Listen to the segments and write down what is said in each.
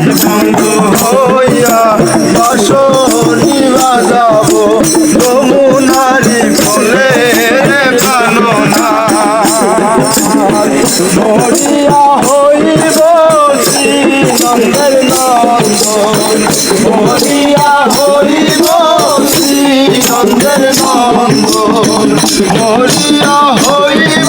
বন্ধু হইয়া বাসনি বাজাবো যমুনারি ফলে কাননা মরিয়া হইব শ্রীনন্দের নন্দন মরিয়া হইব শ্রীনন্দের নন্দন মরিয়া হইব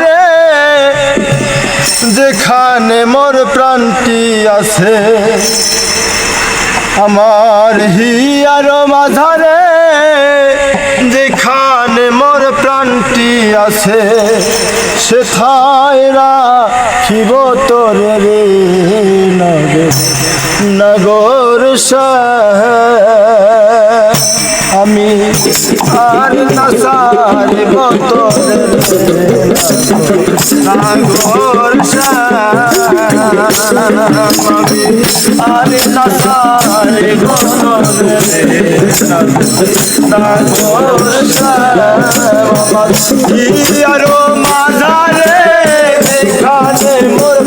যেখানে মোর প্রাণটি আছে, আমার হিয়ার মাঝারে, যেখানে মোর প্রাণটি আছে, সেথায় রাখিব তোরে নগর নগর শ্যাম। আর নাসারিব তোরে রে নগর। আমি আর নাসারিব তোরে রে নগর শ্যাম। মাঝারে এখানে মোর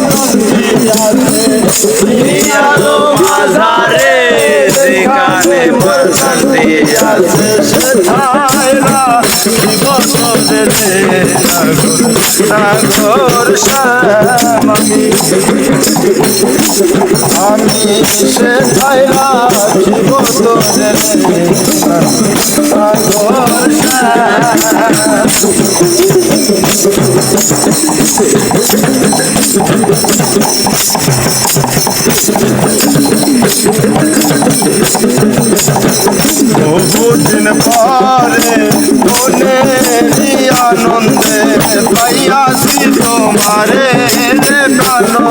আছে সেথায় রাখিব তোরে রে আমি সেথায় রাখিব তোরে রে নাগর শ্যাম বহুদিন পাইয়াছি তোমারে দেখানো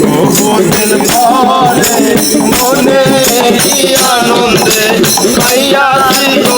বহুদিন পরে মনে আনন্দে পাইয়াছি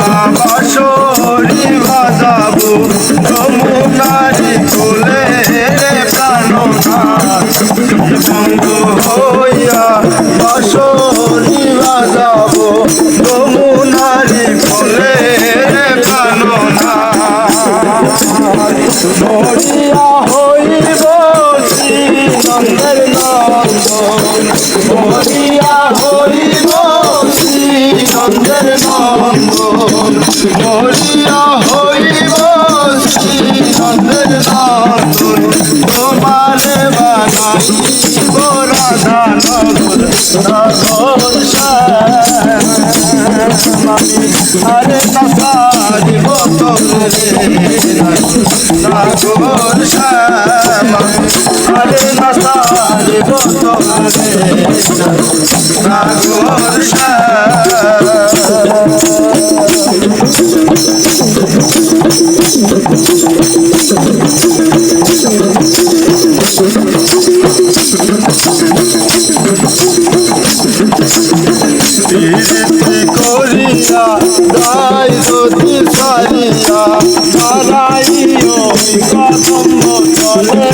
বাসরি বাজাবো যমুনারি কোলে বিভঙ্গ হইয়া আরে নসারিব তোরে নাগর শ্যাম। আরে নসারিব তোরে নাগর শ্যাম।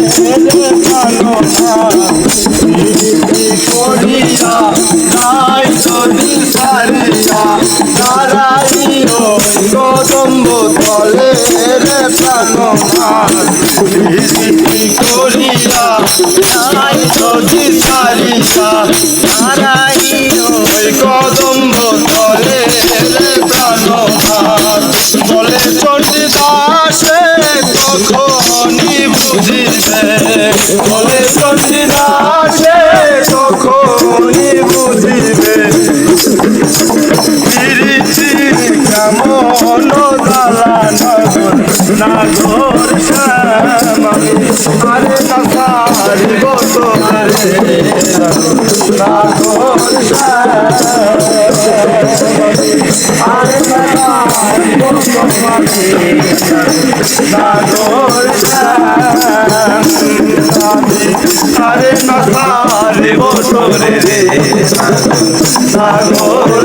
চলে কানো প্রীতি করিয়া গাই যদি সারিয়া হারাইও কদম তলে রে প্রাণ প্রীতি করিয়া নাই যদি সারিয়া হারাই ওই কদম্ব তলে রে প্রাণঘাত বলে চটি দাসে বুঝিবে বলে চটি দাসে তখনই বুঝিবে। পিরিতি কেমন দালা নগর নাগর শ্যামামি আরে কাসারি গত আরে নাগর শ্যামামি আরে কাসারি গত নাগর শ্যামামি আরে কাসারি গত রে সাগর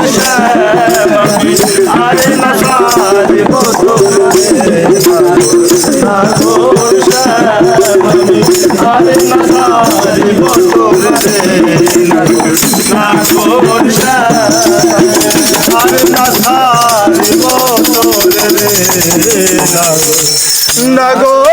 আরে নাসারি বদলে সাগর শ্যামামি আরে নাসারি বদলে সাগর শ্যামামি আরে নাসারি বদলে নাগর শ্যাম